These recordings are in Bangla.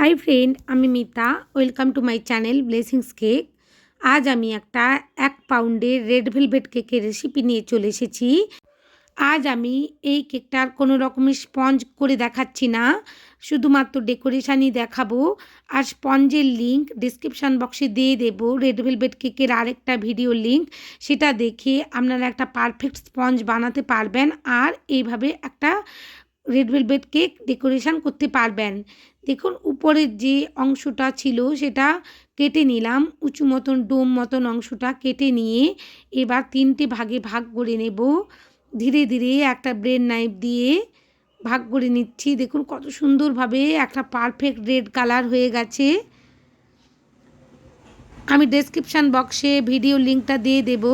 হাই ফ্রেন্ড আমি Mita. Welcome to my channel blessings cake আজ আমি একটা এক পাউন্ডের রেড ভেলভেট কেকের রেসিপি নিয়ে চলে এসেছি। আজ আমি এই কেকটার কোনো রকমের স্পঞ্জ করে দেখাচ্ছি না। শুধুমাত্র ডেকোরেশানই দেখাবো। আর স্পঞ্জের লিঙ্ক ডিসক্রিপশান বক্সে দিয়ে দেবো। রেড ভেলভেট কেকের আরেকটা ভিডিও লিঙ্ক সেটা দেখে আপনারা একটা পারফেক্ট স্পঞ্জ বানাতে পারবেন। আর এইভাবে একটা রেড ভেলভেট কেক ডেকোরেশান করতে পারবেন। দেখুন, উপরের যে অংশটা ছিল সেটা কেটে নিলাম। উঁচু মতন, ডোম মতন অংশটা কেটে নিয়ে এবার তিনটে ভাগে ভাগ করে নেব। ধীরে ধীরে একটা ব্রেড নাইফ দিয়ে ভাগ করে নিচ্ছি। দেখুন, কত সুন্দরভাবে একটা পারফেক্ট রেড কালার হয়ে গেছে। আমি ডেসক্রিপশান বক্সে ভিডিও লিঙ্কটা দিয়ে দেব।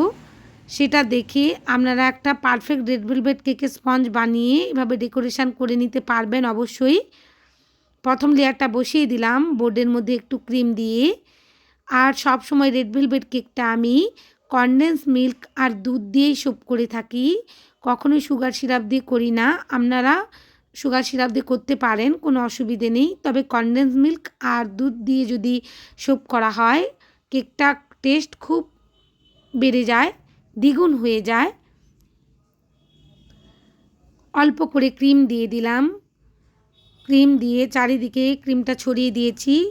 সেটা দেখে আপনারা একটা পারফেক্ট রেড ভেলভেট কেকের স্পঞ্জ বানিয়ে এভাবে ডেকোরেশান করে নিতে পারবেন অবশ্যই। প্রথম লেয়ারটা বসিয়ে দিলাম বোর্ডের মধ্যে একটু ক্রিম দিয়ে। আর সব সময় রেড ভেলভেট কেকটা আমি কনডেন্স মিল্ক আর দুধ দিয়েই সোপ করে থাকি। কখনোই সুগার সিরাপ দিয়ে করি না, আপনারা সুগার সিরাপ দিয়ে করতে পারেন, কোনো অসুবিধে নেই। তবে কনডেন্স মিল্ক আর দুধ দিয়ে যদি সোপ করা হয় কেকটা টেস্ট খুব বেড়ে যায়। দ্বিগুণ হয়ে যায়। অল্প করে ক্রিম দিয়ে দিলাম। ক্রিম দিয়ে চারিদিকে ক্রিমটা ছড়িয়ে দিয়েছি।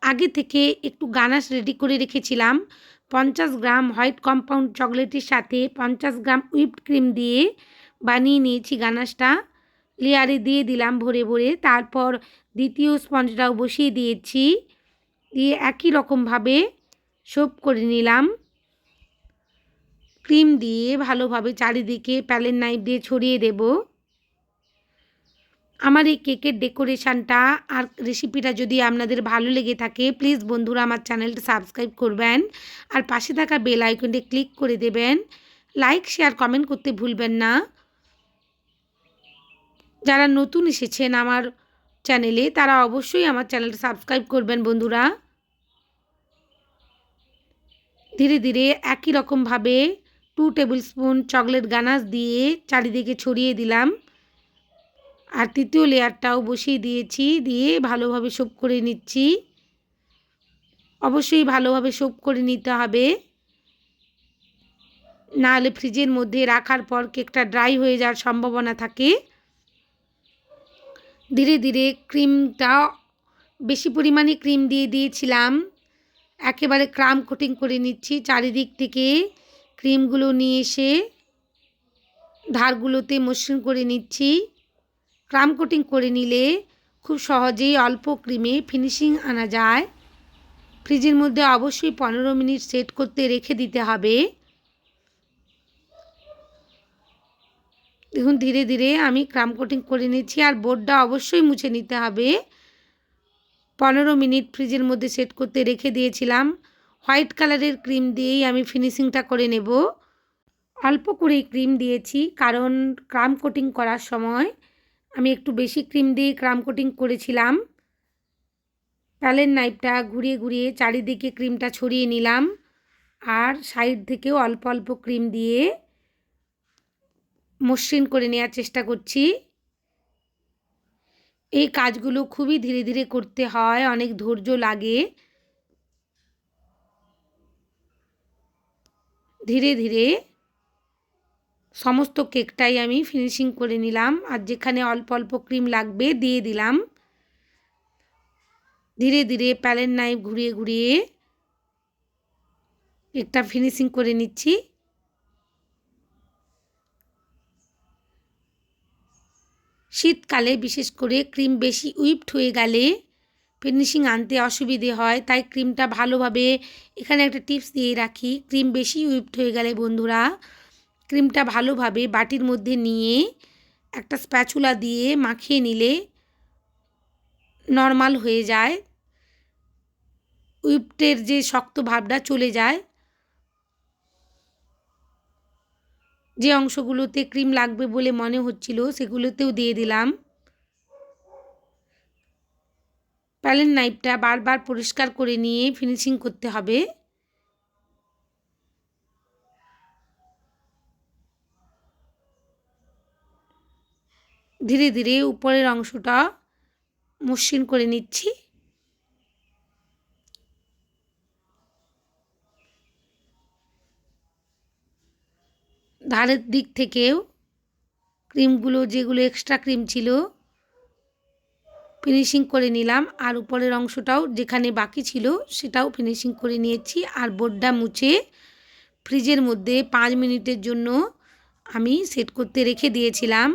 আগে থেকে একটু গানাশ রেডি করে রেখেছিলাম। পঞ্চাশ গ্রাম হোয়াইট কম্পাউন্ড চকলেটের সাথে পঞ্চাশ গ্রাম হুইপড ক্রিম দিয়ে বানিয়ে নিয়েছি গানাশটা। লেয়ারে দিয়ে দিলাম ভরে ভরে। তারপর দ্বিতীয় স্পঞ্জটাও বসিয়ে দিয়েছি। দিয়ে একই রকমভাবে সোপ করে নিলাম। ক্রিম দিয়ে ভালোভাবে চারিদিকে প্যালেন নাইফ দিয়ে ছড়িয়ে দেবো। আমার এই কেকের ডেকোরেশানটা আর রেসিপিটা যদি আপনাদের ভালো লেগে থাকে, প্লিজ বন্ধুরা আমার চ্যানেলটা সাবস্ক্রাইব করবেন আর পাশে থাকা বেল আইকনটি ক্লিক করে দেবেন। লাইক, শেয়ার, কমেন্ট করতে ভুলবেন না। যারা নতুন এসেছেন আমার চ্যানেলে, তারা অবশ্যই আমার চ্যানেলটা সাবস্ক্রাইব করবেন বন্ধুরা। ধীরে ধীরে একই রকমভাবে two table spoon chocolate ganache দিয়ে চারিদিকে ছড়িয়ে দিলাম। আর তৃতীয় লেয়ারটাও বসিয়ে দিয়েছি, দিয়ে ভালোভাবে সোপ করে নিচ্ছি। অবশ্যই ভালোভাবে সোপ করে নিতে হবে। নাহলে ফ্রিজের মধ্যে রাখার পর কেকটা ড্রাই হয়ে যাওয়ার সম্ভাবনা থাকে। ধীরে ধীরে ক্রিমটা বেশি পরিমাণে ক্রিম দিয়ে দিয়েছিলাম। একেবারে ক্রাম কোটিং করে নিচ্ছি চারিদিক থেকে। ক্রিমগুলো নিয়ে এসে ধারগুলোতে মসৃণ করে নিচ্ছি। ক্রাম কোটিং করে নিলে খুব সহজেই অল্প ক্রিমে ফিনিশিং আনা যায়। ফ্রিজের মধ্যে অবশ্যই পনেরো মিনিট সেট করতে রেখে দিতে হবে। দেখুন, ধীরে ধীরে আমি ক্রাম কোটিং করে নিচ্ছি আর বোর্ডটা অবশ্যই মুছে নিতে হবে। পনেরো মিনিট ফ্রিজের মধ্যে সেট করতে রেখে দিয়েছিলাম। হোয়াইট কালারের ক্রিম দিয়েই আমি ফিনিশিংটা করে নেব। অল্প করেই ক্রিম দিয়েছি, কারণ ক্রাম কোটিং করার সময় আমি একটু বেশি ক্রিম দিয়ে ক্রাম কোটিং করেছিলাম। প্যালের নাইফটা ঘুরিয়ে ঘুরিয়ে চারিদিকে ক্রিমটা ছড়িয়ে নিলাম, আর সাইড থেকেও অল্প অল্প ক্রিম দিয়ে মসৃণ করে নেওয়ার চেষ্টা করছি। এই কাজগুলো খুবই ধীরে ধীরে করতে হয়, অনেক ধৈর্য লাগে। ধীরে ধীরে সমস্ত কেকটাই আমি ফিনিশিং করে নিলাম আর যেখানে অল্প অল্প ক্রিম লাগবে দিয়ে দিলাম। ধীরে ধীরে প্যালেন নাইফ ঘুরিয়ে ঘুরিয়ে কেকটা ফিনিশিং করে নিচ্ছি। শীতকালে বিশেষ করে ক্রিম বেশি উইপড হয়ে গেলে ফিনিশিং আনতে অসুবিধে হয়, তাই ক্রিমটা ভালোভাবে এখানে একটা টিপস দিয়ে রাখি। ক্রিম বেশি উইপড হয়ে গেলে বন্ধুরা ক্রিমটা ভালোভাবে বাটির মধ্যে নিয়ে একটা স্প্যাচুলা দিয়ে মাখিয়ে নিলে নর্মাল হয়ে যায়। উইপটের যে শক্ত ভাবটা চলে যায়, যে অংশগুলোতে ক্রিম লাগবে বলে মনে হচ্ছিল সেগুলোতেও দিয়ে দিলাম। প্যালেন নাইফটা বারবার পরিষ্কার করে নিয়ে ফিনিশিং করতে হবে। ধীরে ধীরে উপরের অংশটা মসৃণ করে নিচ্ছি। ধারের দিক থেকেও ক্রিমগুলো যেগুলো এক্সট্রা ক্রিম ছিল ফিনিশিং করে নিলাম। আর উপরের অংশটাও যেখানে বাকি ছিল সেটাও ফিনিশিং করে নিয়েছি। আর বোর্ডটা মুছে ফ্রিজের মধ্যে পাঁচ মিনিটের জন্য আমি সেট করতে রেখে দিয়েছিলাম।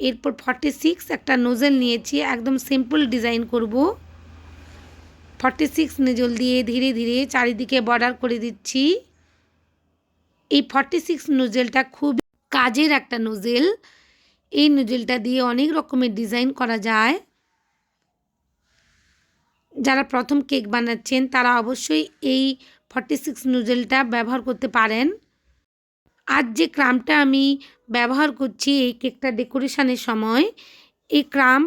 এরপর ফর্টি সিক্স একটা নোজেল নিয়েছি, একদম সিম্পল ডিজাইন করব। ফর্টি সিক্স নেজল দিয়ে ধীরে ধীরে চারিদিকে বর্ডার করে দিচ্ছি। এই ফর্টি সিক্স নোজেলটা খুব কাজের একটা নোজেল এই নোজেলটা দিয়ে অনেক রকমের ডিজাইন করা যায়। যারা প্রথম কেক বানাচ্ছেন, তারা অবশ্যই এই ফর্টি সিক্স নোজেলটা ব্যবহার করতে পারেন। আজ যে ক্রামটা আমি ব্যবহার করছি এই কেকটা ডেকোরেশনের সময়, এই ক্রাম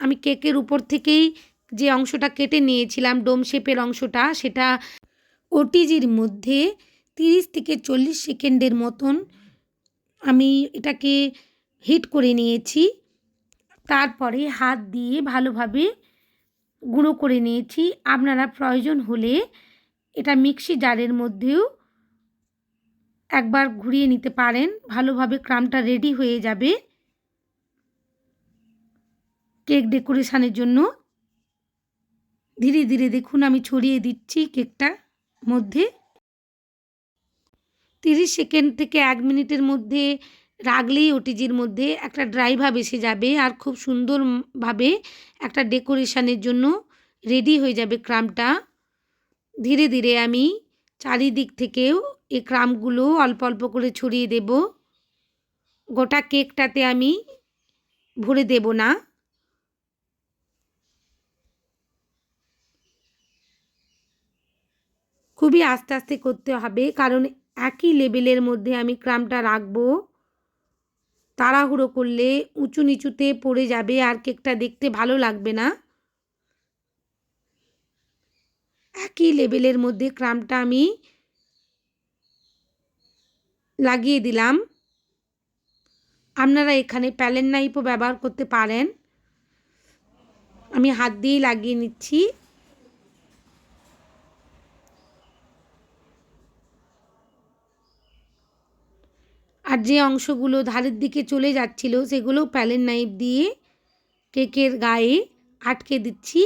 আমি কেকের উপর থেকেই যে অংশটা কেটে নিয়েছিলাম, ডোম শেপের অংশটা, সেটা ওটিজির মধ্যে তিরিশ থেকে চল্লিশ সেকেন্ডের মতন আমি এটাকে হিট করে নিয়েছি। তারপরে হাত দিয়ে ভালোভাবে গুঁড়ো করে নিয়েছি। আপনারা প্রয়োজন হলে এটা মিক্সি জারের মধ্যেও একবার ঘুরিয়ে নিতে পারেন। ভালোভাবে ক্রামটা রেডি হয়ে যাবে। কেক ডেকোরেশানের জন্য। ধীরে ধীরে দেখুন, আমি ছড়িয়ে দিচ্ছি কেকটা মধ্যে। তিরিশ সেকেন্ড থেকে এক মিনিটের মধ্যে রাখলেই ওটিজির মধ্যে একটা ড্রাই ভাব এসে যাবে আর খুব সুন্দরভাবে একটা ডেকোরেশনের জন্য রেডি হয়ে যাবে ক্রামটা। ধীরে ধীরে আমি চারিদিক থেকেও এই ক্রামগুলো অল্প অল্প করে ছড়িয়ে দেব। গোটা কেকটাতে আমি ভরে দেব না। খুবই আস্তে আস্তে করতে হবে কারণ একই লেভেলের মধ্যে আমি ক্রামটা রাখব। তাড়াহুড়ো করলে উঁচু নিচুতে পড়ে যাবে, আর কেকটা দেখতে ভালো লাগবে না। একই লেভেলের মধ্যে ক্রামটা আমি লাগিয়ে দিলাম। আপনারা এখানে প্যালেন নাইপও ব্যবহার করতে পারেন। আমি হাত দিয়েই লাগিয়ে নিচ্ছি। আর যে অংশগুলো ধারের দিকে চলে যাচ্ছিল, সেগুলো প্যালেন নাইফ দিয়ে কেকের গায়ে আটকে দিচ্ছি।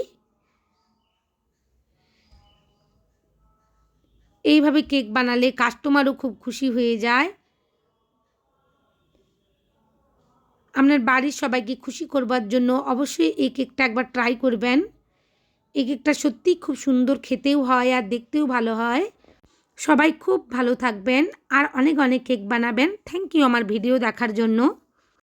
এইভাবে কেক বানালে কাস্টমারও খুব খুশি হয়ে যায়। আপনার বাড়ির সবাইকে খুশি করবার জন্য অবশ্যই এই কেকটা একবার ট্রাই করবেন। এই কেকটা সত্যিই খুব সুন্দর, খেতেও হয় আর দেখতেও ভালো হয়। সবাই খুব ভালো থাকবেন আর অনেক অনেক কেক বানাবেন। থ্যাংক ইউ আমার ভিডিও দেখার জন্য।